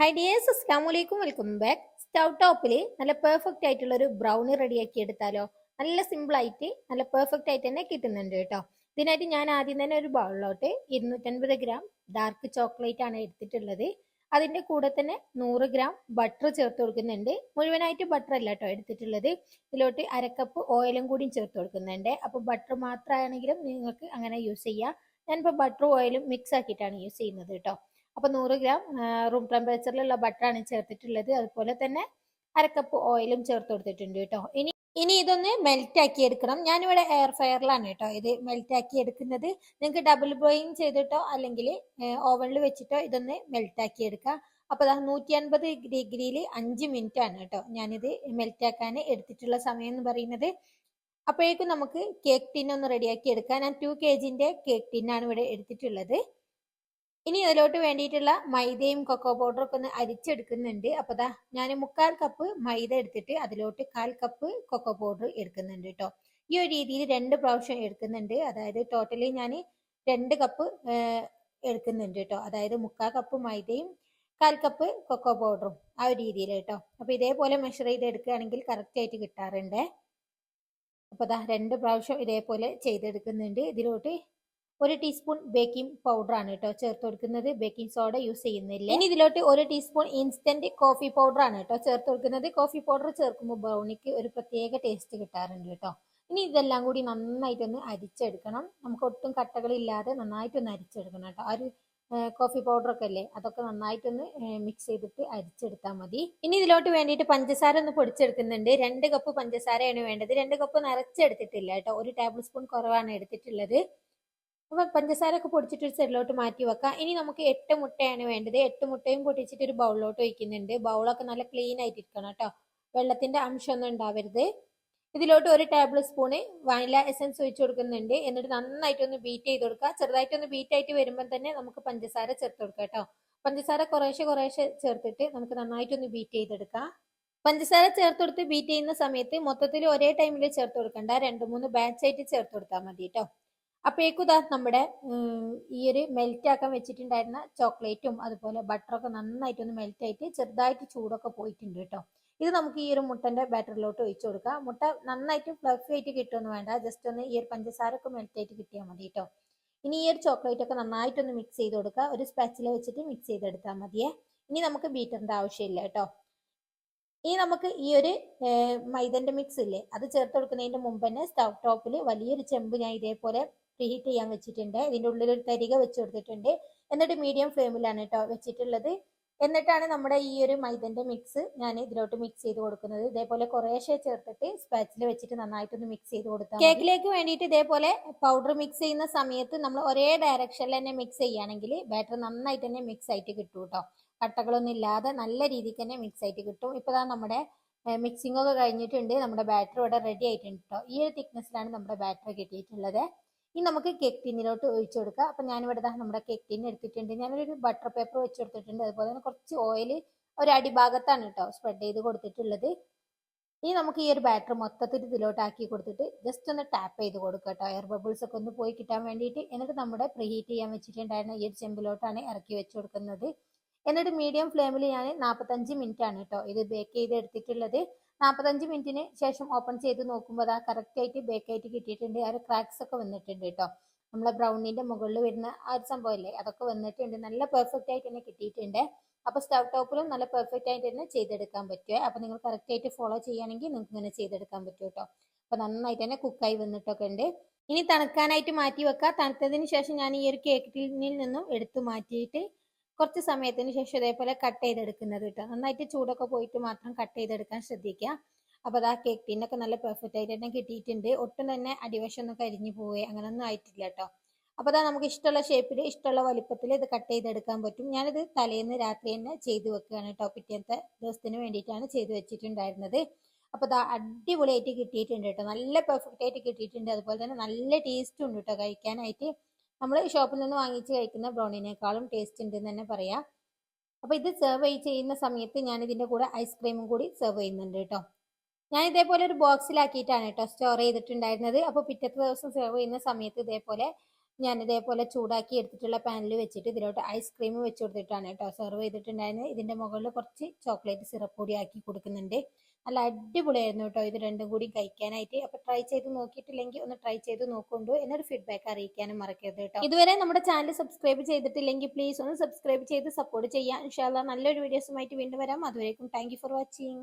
High dears അസ്സാം welcome back stove ടോപ്പിൽ നല്ല പെർഫെക്റ്റ് ആയിട്ടുള്ള ഒരു ബ്രൗണി റെഡിയാക്കി എടുത്താലോ? നല്ല സിമ്പിൾ ആയിട്ട് നല്ല പെർഫെക്റ്റ് ആയിട്ട് തന്നെ കിട്ടുന്നുണ്ട് കേട്ടോ. ഇതിനായിട്ട് ഞാൻ ആദ്യം തന്നെ ഒരു ബൗളിലോട്ട് ഇരുന്നൂറ്റൻപത് ഗ്രാം ഡാർക്ക് ചോക്ലേറ്റ് ആണ് എടുത്തിട്ടുള്ളത്. അതിന്റെ കൂടെ തന്നെ നൂറ് ഗ്രാം ബട്ടർ ചേർത്ത് കൊടുക്കുന്നുണ്ട്. മുഴുവനായിട്ട് ബട്ടർ അല്ല കേട്ടോ എടുത്തിട്ടുള്ളത്. ഇതിലോട്ട് അരക്കപ്പ് ഓയിലും കൂടിയും ചേർത്ത് കൊടുക്കുന്നുണ്ട്. അപ്പോൾ ബട്ടർ മാത്രമാണെങ്കിലും നിങ്ങൾക്ക് അങ്ങനെ യൂസ് ചെയ്യാം. ഞാനിപ്പോൾ ബട്ടറും ഓയിലും മിക്സ് ആക്കിയിട്ടാണ് യൂസ് ചെയ്യുന്നത് കേട്ടോ. അപ്പൊ നൂറ് ഗ്രാം റൂം ടെമ്പറേച്ചറിലുള്ള ബട്ടറാണ് ചേർത്തിട്ടുള്ളത്. അതുപോലെ തന്നെ അരക്കപ്പ് ഓയിലും ചേർത്ത് കൊടുത്തിട്ടുണ്ട് കേട്ടോ. ഇനി ഇനി ഇതൊന്ന് മെൽറ്റ് ആക്കി എടുക്കണം. ഞാനിവിടെ എയർ ഫയറിലാണ് കേട്ടോ ഇത് മെൽറ്റ് ആക്കി എടുക്കുന്നത്. നിങ്ങൾക്ക് ഡബിൾ ബോയിങ് ചെയ്തിട്ടോ അല്ലെങ്കിൽ ഓവനിൽ വെച്ചിട്ടോ ഇതൊന്ന് മെൽറ്റ് ആക്കി എടുക്കാം. അപ്പോൾ അതാ നൂറ്റി അൻപത് ഡിഗ്രിയിൽ അഞ്ച് മിനിറ്റ് ആണ് കേട്ടോ ഞാനിത് മെൽറ്റ് ആക്കാൻ എടുത്തിട്ടുള്ള സമയം എന്ന് പറയുന്നത്. അപ്പോഴേക്കും നമുക്ക് കേക്ക് ടിൻ ഒന്ന് റെഡിയാക്കി എടുക്കാം. ഞാൻ ടു കെ ജിന്റെ കേക്ക് ടിന്നാണ് ഇവിടെ എടുത്തിട്ടുള്ളത്. ഇനി അതിലോട്ട് വേണ്ടിയിട്ടുള്ള മൈദയും കൊക്കോ പൗഡറും ഒക്കെ ഒന്ന് അരിച്ചെടുക്കുന്നുണ്ട്. അപ്പൊ ദാ ഞാൻ മുക്കാൽ കപ്പ് മൈദ എടുത്തിട്ട് അതിലോട്ട് കാൽ കപ്പ് കൊക്കോ പൗഡർ എടുക്കുന്നുണ്ട് കേട്ടോ ഈ ഒരു രീതിയിൽ രണ്ട് പ്രാവശ്യം എടുക്കുന്നുണ്ട്. അതായത് ടോട്ടലി ഞാൻ രണ്ട് കപ്പ് എടുക്കുന്നുണ്ട് കേട്ടോ അതായത് മുക്കാൽ കപ്പ് മൈദയും കാൽ കപ്പ് കൊക്കോ പൗഡറും ആ ഒരു രീതിയിൽ കേട്ടോ അപ്പൊ ഇതേപോലെ മെഷർ ചെയ്ത് എടുക്കുകയാണെങ്കിൽ കറക്റ്റ് ആയിട്ട് കിട്ടാറുണ്ട്. അപ്പൊ ദാ രണ്ട് പ്രാവശ്യം ഇതേപോലെ ചെയ്തെടുക്കുന്നുണ്ട്. ഇതിലോട്ട് ഒരു ടീസ്പൂൺ ബേക്കിംഗ് പൗഡർ ആണ് കേട്ടോ ചേർത്ത് കൊടുക്കുന്നത്. ബേക്കിംഗ് സോഡ യൂസ് ചെയ്യുന്നില്ല. ഇനി ഇതിലോട്ട് ഒരു ടീസ്പൂൺ ഇൻസ്റ്റന്റ് കോഫി പൗഡർ ആണ് കേട്ടോ ചേർത്ത് കൊടുക്കുന്നത്. കോഫി പൗഡർ ചേർക്കുമ്പോൾ ബ്രൗണിക്ക് ഒരു പ്രത്യേക ടേസ്റ്റ് കിട്ടാറുണ്ട് കേട്ടോ ഇനി ഇതെല്ലാം കൂടി നന്നായിട്ടൊന്ന് അരിച്ചെടുക്കണം. നമുക്ക് ഒട്ടും കട്ടകളില്ലാതെ നന്നായിട്ടൊന്ന് അരിച്ചെടുക്കണം കേട്ടോ ആ ഒരു കോഫി പൗഡർ ഒക്കെ അല്ലേ? അതൊക്കെ നന്നായിട്ടൊന്ന് മിക്സ് ചെയ്തിട്ട് അരിച്ചെടുത്താൽ മതി. ഇനി ഇതിലോട്ട് വേണ്ടിയിട്ട് പഞ്ചസാര ഒന്ന് പൊടിച്ചെടുക്കുന്നുണ്ട്. രണ്ട് കപ്പ് പഞ്ചസാരയാണ് വേണ്ടത്. രണ്ട് കപ്പ് നിറച്ചെടുത്തിട്ടില്ല കേട്ടോ ഒരു ടേബിൾ സ്പൂൺ കുറവാണ് എടുത്തിട്ടുള്ളത്. അപ്പൊ പഞ്ചസാര ഒക്കെ പൊടിച്ചിട്ട് ഒരു സൈഡിലോട്ട് മാറ്റി വെക്കാം. ഇനി നമുക്ക് എട്ട് മുട്ടയാണ് വേണ്ടത്. എട്ട് മുട്ടയും പൊട്ടിച്ചിട്ട് ഒരു ബൗളിലോട്ട് വയ്ക്കുന്നുണ്ട് ബൗളൊക്കെ നല്ല ക്ലീൻ ആയിട്ട് ഇരിക്കണം കേട്ടോ. വെള്ളത്തിന്റെ അംശമൊന്നും ഉണ്ടാവരുത്. ഇതിലോട്ട് ഒരു ടേബിൾ സ്പൂണ് വാനില എസൻസ് ഒഴിച്ചു കൊടുക്കുന്നുണ്ട്. എന്നിട്ട് നന്നായിട്ടൊന്ന് ബീറ്റ് ചെയ്ത് കൊടുക്കുക. ചെറുതായിട്ടൊന്ന് ബീറ്റ് ആയിട്ട് വരുമ്പോൾ തന്നെ നമുക്ക് പഞ്ചസാര ചേർത്ത് കൊടുക്കാം കേട്ടോ. പഞ്ചസാര കുറേശ്ശെ കുറേശ്ശെ ചേർത്തിട്ട് നമുക്ക് നന്നായിട്ടൊന്ന് ബീറ്റ് ചെയ്തെടുക്കാം. പഞ്ചസാര ചേർത്ത് കൊടുത്ത് ബീറ്റ് ചെയ്യുന്ന സമയത്ത് മൊത്തത്തിൽ ഒരേ ടൈമിൽ ചേർത്ത് കൊടുക്കണ്ട. രണ്ട് മൂന്ന് ബാച്ചായിട്ട് ചേർത്ത് കൊടുത്താൽ മതി കേട്ടോ. അപ്പോഴേക്കും ഇതാ നമ്മുടെ ഈ ഒരു മെൽറ്റ് ആക്കാൻ വെച്ചിട്ടുണ്ടായിരുന്ന ചോക്ലേറ്റും അതുപോലെ ബട്ടറൊക്കെ നന്നായിട്ടൊന്ന് മെൽറ്റ് ആയിട്ട് ചെറുതായിട്ട് ചൂടൊക്കെ പോയിട്ടുണ്ട് കേട്ടോ. ഇത് നമുക്ക് ഈ ഒരു മുട്ടന്റെ ബാറ്ററിലോട്ട് ഒഴിച്ചു കൊടുക്കാം. മുട്ട നന്നായിട്ട് ഫ്ലഫ് ആയിട്ട് കിട്ടുമെന്ന് വേണ്ട. ജസ്റ്റ് ഒന്ന് ഈ ഒരു പഞ്ചസാര ഒക്കെ മെൽറ്റ് ആയിട്ട് കിട്ടിയാൽ മതി കേട്ടോ. ഇനി ഈ ഒരു ചോക്ലേറ്റ് ഒക്കെ നന്നായിട്ടൊന്ന് മിക്സ് ചെയ്ത് കൊടുക്കുക. ഒരു സ്പാച്ചില വെച്ചിട്ട് മിക്സ് ചെയ്തെടുത്താൽ മതിയേ. ഇനി നമുക്ക് ബീറ്ററിന്റെ ആവശ്യമില്ല കേട്ടോ. ഇനി നമുക്ക് ഈ ഒരു മൈദന്റെ മിക്സ് ഇല്ലേ? അത് ചേർത്ത് കൊടുക്കുന്നതിന്റെ മുമ്പ് തന്നെ സ്റ്റവ് ടോപ്പിൽ വലിയൊരു ചെമ്പ് ഞാൻ ഇതേപോലെ പ്രീഹീറ്റ് ചെയ്യാൻ വെച്ചിട്ടുണ്ട്. ഇതിന്റെ ഉള്ളിൽ ഒരു തരിക വെച്ച് കൊടുത്തിട്ടുണ്ട്. എന്നിട്ട് മീഡിയം ഫ്ലെയിമിലാണ് കേട്ടോ വെച്ചിട്ടുള്ളത്. എന്നിട്ടാണ് നമ്മുടെ ഈ ഒരു മൈദന്റെ മിക്സ് ഞാൻ ഇതിലോട്ട് മിക്സ് ചെയ്ത് കൊടുക്കുന്നത്. ഇതേപോലെ കുറേശ്ശെ ചേർത്തിട്ട് സ്പാച്ചിൽ വെച്ചിട്ട് നന്നായിട്ടൊന്ന് മിക്സ് ചെയ്ത് കൊടുക്കാം കേക്കിലേക്ക് വേണ്ടിയിട്ട് ഇതേപോലെ പൗഡർ മിക്സ് ചെയ്യുന്ന സമയത്ത് നമ്മൾ ഒരേ ഡയറക്ഷനിൽ തന്നെ മിക്സ് ചെയ്യുകയാണെങ്കിൽ ബാറ്റർ നന്നായിട്ട് തന്നെ മിക്സ് ആയിട്ട് കിട്ടും കേട്ടോ കട്ടകളൊന്നും ഇല്ലാതെ നല്ല രീതിക്ക് തന്നെ മിക്സ് ആയിട്ട് കിട്ടും. ഇപ്പോൾ നമ്മുടെ മിക്സിംഗ് ഒക്കെ കഴിഞ്ഞിട്ടുണ്ട്. നമ്മുടെ ബാറ്റർ ഇവിടെ റെഡി ആയിട്ടുണ്ട് കേട്ടോ ഈ ഒരു തിക്നെസ്സിലാണ് നമ്മുടെ ബാറ്റർ കിട്ടിയിട്ടുള്ളത്. ഇനി നമുക്ക് കേക്ക് ടിന്നിലോട്ട് ഒഴിച്ചു കൊടുക്കുക അപ്പം ഞാനിവിടെ നമ്മുടെ കേക്ക് ടിൻ എടുത്തിട്ടുണ്ട്. ഞാനൊരു ബട്ടർ പേപ്പർ വെച്ച് കൊടുത്തിട്ടുണ്ട്. അതുപോലെ തന്നെ കുറച്ച് ഓയിൽ ഒരു അടിഭാഗത്താണ് കേട്ടോ സ്പ്രെഡ് ചെയ്ത് കൊടുത്തിട്ടുള്ളത്. ഇനി നമുക്ക് ഈ ഒരു ബാറ്റർ മൊത്തത്തിൽ ഇതിലോട്ട് ആക്കി കൊടുത്തിട്ട് ജസ്റ്റ് ഒന്ന് ടാപ്പ് ചെയ്ത് കൊടുക്കുക കേട്ടോ. എയർ ബബിൾസ് ഒക്കെ ഒന്ന് പോയി കിട്ടാൻ വേണ്ടിയിട്ട്. എന്നിട്ട് നമ്മുടെ പ്രീഹീറ്റ് ചെയ്യാൻ വെച്ചിട്ടുണ്ടായിരുന്ന ഈ ഒരു ചെമ്പിലോട്ടാണ് ഇറക്കി വെച്ച് കൊടുക്കുന്നത്. എന്നിട്ട് മീഡിയം ഫ്ലെയിമിൽ ഞാൻ നാൽപ്പത്തഞ്ച് മിനിറ്റ് ആണ് കേട്ടോ ഇത് ബേക്ക് ചെയ്ത് എടുത്തിട്ടുള്ളത് നാൽപ്പത്തഞ്ച് മിനിറ്റിന് ശേഷം ഓപ്പൺ ചെയ്ത് നോക്കുമ്പോൾ അത് കറക്റ്റ് ആയിട്ട് ബേക്ക് ആയിട്ട് കിട്ടിയിട്ടുണ്ട്. ആ ഒരു ക്രാക്സ് ഒക്കെ വന്നിട്ടുണ്ട് കേട്ടോ നമ്മളെ ബ്രൗണിന്റെ മുകളിൽ വരുന്ന ആ ഒരു സംഭവമല്ലേ അതൊക്കെ വന്നിട്ടുണ്ട്. നല്ല പെർഫെക്റ്റ് ആയിട്ട് തന്നെ കിട്ടിയിട്ടുണ്ട്. അപ്പോൾ സ്റ്റവ് ടോപ്പിലും നല്ല പെർഫെക്റ്റ് ആയിട്ട് തന്നെ ചെയ്തെടുക്കാൻ പറ്റുമേ അപ്പോൾ നിങ്ങൾ കറക്റ്റ് ആയിട്ട് ഫോളോ ചെയ്യുകയാണെങ്കിൽ നിങ്ങൾക്ക് ഇങ്ങനെ ചെയ്തെടുക്കാൻ പറ്റും കേട്ടോ അപ്പോൾ നന്നായിട്ട് തന്നെ കുക്കായി വന്നിട്ടൊക്കെ ഉണ്ട്. ഇനി തണുക്കാനായിട്ട് മാറ്റി വെക്കാം. തണുത്തതിന് ശേഷം ഞാൻ ഈ ഒരു കേക്കിൽ നിന്നും എടുത്തു മാറ്റിയിട്ട് കുറച്ച് സമയത്തിന് ശേഷം ഇതേപോലെ കട്ട് ചെയ്തെടുക്കുന്നത് കേട്ടോ നന്നായിട്ട് ചൂടൊക്കെ പോയിട്ട് മാത്രം കട്ട് ചെയ്തെടുക്കാൻ ശ്രദ്ധിക്കുക അപ്പോൾ ആ കേക്ക് ടീനൊക്കെ നല്ല പെർഫെക്റ്റ് ആയിട്ട് തന്നെ കിട്ടിയിട്ടുണ്ട്. ഒട്ടും തന്നെ അടിവശം ഒന്നും കരിഞ്ഞു പോവേ അങ്ങനൊന്നും ആയിട്ടില്ല കേട്ടോ അപ്പോൾ അതാ നമുക്ക് ഇഷ്ടമുള്ള ഷേപ്പിൽ ഇഷ്ടമുള്ള വലിപ്പത്തിൽ ഇത് കട്ട് ചെയ്തെടുക്കാൻ പറ്റും. ഞാനിത് തലേന്ന് രാത്രി തന്നെ ചെയ്തു വെക്കുകയാണ് കേട്ടോ പിറ്റേത്തെ ദിവസത്തിന് വേണ്ടിയിട്ടാണ് ചെയ്തു വെച്ചിട്ടുണ്ടായിരുന്നത്. അപ്പോൾ അതാ അടിപൊളിയായിട്ട് കിട്ടിയിട്ടുണ്ട് കേട്ടോ നല്ല പെർഫെക്റ്റ് ആയിട്ട് കിട്ടിയിട്ടുണ്ട്. അതുപോലെ തന്നെ നല്ല ടേസ്റ്റും ഉണ്ട് കേട്ടോ കഴിക്കാനായിട്ട്. നമ്മൾ ഷോപ്പിൽ നിന്ന് വാങ്ങിച്ച് കഴിക്കുന്ന ബ്രൗണിനേക്കാളും ടേസ്റ്റ് ഉണ്ട് എന്ന് തന്നെ പറയാം. അപ്പോൾ ഇത് സെർവ് ചെയ്യുന്ന സമയത്ത് ഞാൻ ഇതിന്റെ കൂടെ ഐസ്ക്രീമും കൂടി സെർവ് ചെയ്യുന്നുണ്ട് കേട്ടോ. ഞാൻ ഇതേപോലെ ഒരു ബോക്സിലാക്കിയിട്ടാണ് കേട്ടോ സ്റ്റോർ ചെയ്തിട്ടുണ്ടായിരുന്നത്. അപ്പോൾ പിറ്റത്തെ ദിവസം സെർവ് ചെയ്യുന്ന സമയത്ത് ഇതേപോലെ ഞാൻ ഇതേപോലെ ചൂടാക്കി എടുത്തിട്ടുള്ള പാനിൽ വെച്ചിട്ട് ഇതിലോട്ട് ഐസ്ക്രീം വെച്ച് കൊടുത്തിട്ടാണ് കേട്ടോ. സെർവ് ചെയ്തിട്ടുണ്ടായിരുന്നത് ഇതിന്റെ മുകളിൽ കുറച്ച് ചോക്ലേറ്റ് സിറപ്പ് കൂടി ആക്കി കൊടുക്കുന്നുണ്ട്. നല്ല അടിപൊളിയായിരുന്നു കേട്ടോ ഇത് രണ്ടും കൂടി കഴിക്കാനായിട്ട്. അപ്പൊ ട്രൈ ചെയ്ത് നോക്കിയിട്ടില്ലെങ്കിൽ ഒന്ന് ട്രൈ ചെയ്ത് നോക്കൊണ്ടു എന്നൊരു ഫീഡ്ബാക്ക് അറിയിക്കാനും മറക്കരുത് കേട്ടോ. ഇതുവരെ നമ്മുടെ ചാനൽ സബ്സ്ക്രൈബ് ചെയ്തിട്ടില്ലെങ്കിൽ പ്ലീസ് ഒന്ന് സബ്സ്ക്രൈബ് ചെയ്ത് സപ്പോർട്ട് ചെയ്യാം. ഇൻഷാല്ല നല്ലൊരു വീഡിയോസുമായിട്ട് വീണ്ടും വരാം. അതുവരേക്കും താങ്ക് ഫോർ വാച്ചിങ്